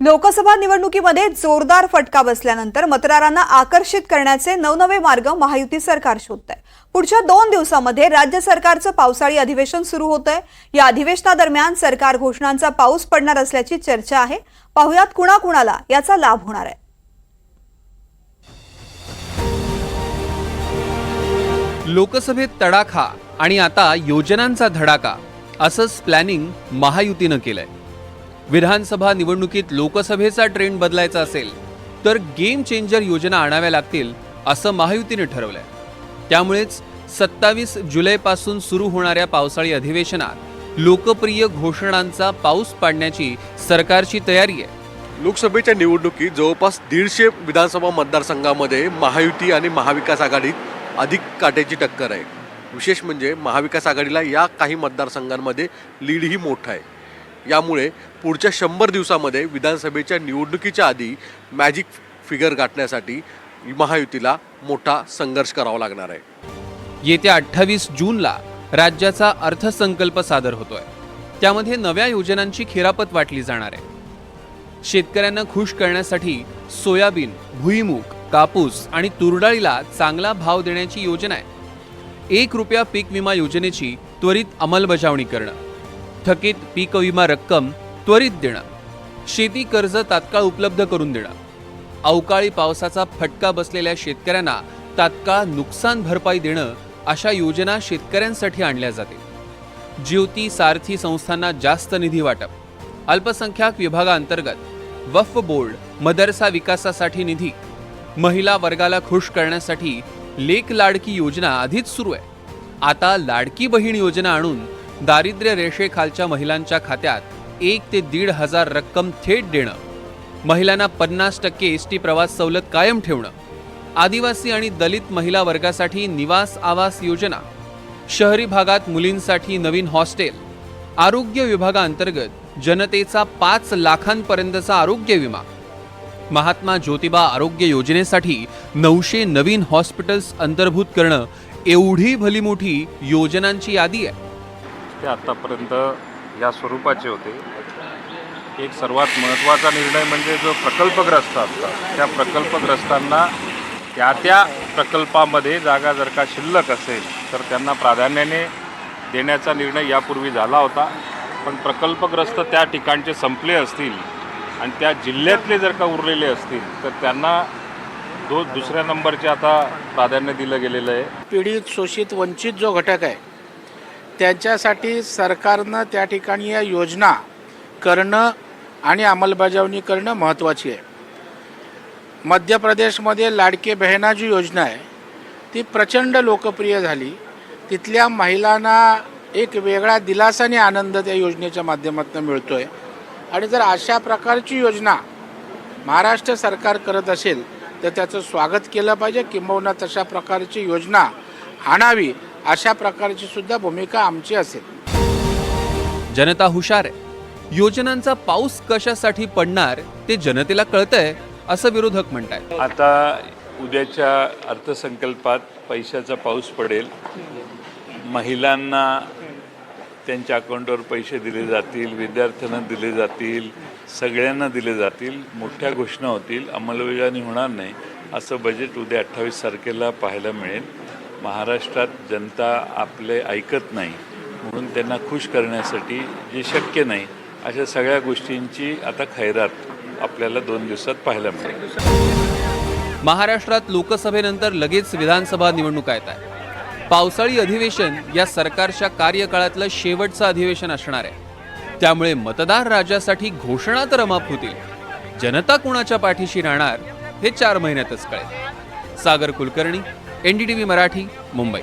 लोकसभा निवडणुकीमध्ये जोरदार फटका बसल्यानंतर मतदारांना आकर्षित करण्याचे नवनवे मार्ग महायुती सरकार शोधत आहे पुढच्या दोन दिवसामध्ये राज्य सरकारचं पावसाळी अधिवेशन सुरू होत आहे या अधिवेशनादरम्यान सरकार घोषणांचा पाऊस पडणार असल्याची चर्चा आहे. पाहुयात कुणाकुणाला याचा लाभ होणार आहे. लोकसभेत तडाखा आणि आता योजनांचा धडाका असंच प्लॅनिंग महायुतीनं केलंय. विधानसभा निवडणुकीत लोकसभेचा ट्रेंड बदलायचा असेल तर गेम चेंजर योजना आणाव्या लागतील असं महायुतीने ठरवलंय. त्यामुळेच सत्तावीस जुलैपासून सुरू होणाऱ्या पावसाळी अधिवेशनात लोकप्रिय घोषणांचा पाऊस पाडण्याची सरकारची तयारी आहे. लोकसभेच्या निवडणुकीत जवळपास दीडशे विधानसभा मतदारसंघामध्ये महायुती आणि महाविकास आघाडीत अधिक काट्याची टक्कर आहे. विशेष म्हणजे महाविकास आघाडीला या काही मतदारसंघांमध्ये लीडही मोठा आहे. यामुळे पुढच्या शंभर दिवसामध्ये विधानसभेच्या निवडणुकीच्या आधी मॅजिक फिगर गाठण्यासाठी महायुतीला मोठा संघर्ष करावा लागणार आहे. येत्या अठ्ठावीस जूनला राज्याचा अर्थसंकल्प सादर होतोय. त्यामध्ये नव्या योजनांची खेरापत वाटली जाणार आहे. शेतकऱ्यांना खुश करण्यासाठी सोयाबीन भुईमूग कापूस आणि तुरडाळीला चांगला भाव देण्याची योजना आहे. एक रुपया पीक विमा योजनेची त्वरित अंमलबजावणी करणं. थकीत पीक विमा रक्कम त्वरित देणं. शेती कर्ज तात्काळ उपलब्ध करून देणं. अवकाळी पावसाचा फटका बसलेल्या शेतकऱ्यांना तात्काळ नुकसान भरपाई देणं अशा योजना शेतकऱ्यांसाठी आणल्या जातील. ज्योती सारथी संस्थांना जास्त निधी वाटप. अल्पसंख्याक विभागाअंतर्गत वफ बोर्ड मदरसा विकासासाठी निधी. महिला वर्गाला खुश करण्यासाठी लेक लाडकी योजना आधीच सुरू आहे. आता लाडकी बहीण योजना आणून दारिद्र्य रेषेखालच्या महिलांच्या खात्यात एक ते दीड हजार रक्कम थेट देणं महिलांना पन्नास टक्के एस टी प्रवास सवलत कायम ठेवणं आदिवासी आणि दलित महिला वर्गासाठी निवास आवास योजना शहरी भागात मुलींसाठी नवीन हॉस्टेल आरोग्य विभागाअंतर्गत जनतेचा पाच लाखांपर्यंतचा आरोग्य विमा महात्मा ज्योतिबा आरोग्य योजनेसाठी नऊशे नवीन हॉस्पिटल्स अंतर्भूत करणं एवढी भलीमोठी योजनांची यादी आहे. ते आत्तापर्यंत या स्वरूपाचे होते. एक सर्वात महत्त्वाचा निर्णय म्हणजे जो प्रकल्पग्रस्त असतात. त्या प्रकल्पग्रस्तांना त्या त्या प्रकल्पामध्ये जागा जर का शिल्लक असेल तर त्यांना प्राधान्याने देण्याचा निर्णय यापूर्वी झाला होता. पण प्रकल्पग्रस्त त्या ठिकाणचे संपले असतील आणि त्या जिल्ह्यातले जर का उरलेले असतील तर त्यांना दो दुसऱ्या नंबरचे आता प्राधान्य दिलं गेलेलं आहे. पीडित शोषित वंचित जो घटक आहे त्यांच्यासाठी सरकारनं त्या ठिकाणी या योजना करणं आणि अंमलबजावणी करणं महत्त्वाची आहे. मध्य प्रदेशमध्ये लाडके बहिणा जी योजना आहे. ती प्रचंड लोकप्रिय झाली. तिथल्या महिलांना एक वेगळा दिलासा आणि आनंद त्या योजनेच्या माध्यमातून मिळतो आहे आणि जर अशा प्रकारची योजना महाराष्ट्र सरकार करत असेल तर त्याचं स्वागत केलं पाहिजे. किंबहुना तशा प्रकारची योजना आणावी. अशा प्रकारची सुद्धा भूमिका आमची असेल. जनता हुशार आहे. योजनांचा पाऊस कशासाठी पडणार ते जनतेला कळतंय असं विरोधक म्हणतायत. आता उद्याच्या अर्थसंकल्पात पैशाचा पाऊस पडेल. महिलांना त्यांच्या अकाउंटवर पैसे दिले जातील विद्यार्थ्यांना दिले जातील सगळ्यांना दिले जातील मोठ्या घोषणा होतील अंमलबजावणी होणार नाही असं बजेट उद्या अठ्ठावीस तारखेला पाहायला मिळेल. महाराष्ट्रात जनता आपले ऐकत नाही म्हणून त्यांना खुश करण्यासाठी जे शक्य नाही अशा सगळ्या गोष्टींची आता खैरात आपल्याला दोन दिवसात पाहायला मिळेल. महाराष्ट्रात लोकसभेनंतर लगेच विधानसभा निवडणुका येत आहे पावसाळी अधिवेशन या सरकारच्या कार्यकाळातलं शेवटचं अधिवेशन असणार आहे. त्यामुळे मतदार राजासाठी घोषणा तर अमाप होतील. जनता कुणाच्या पाठीशी राहणार हे चार महिन्यातच कळेल. सागर कुलकर्णी एनडीटीव्ही मराठी मुंबई.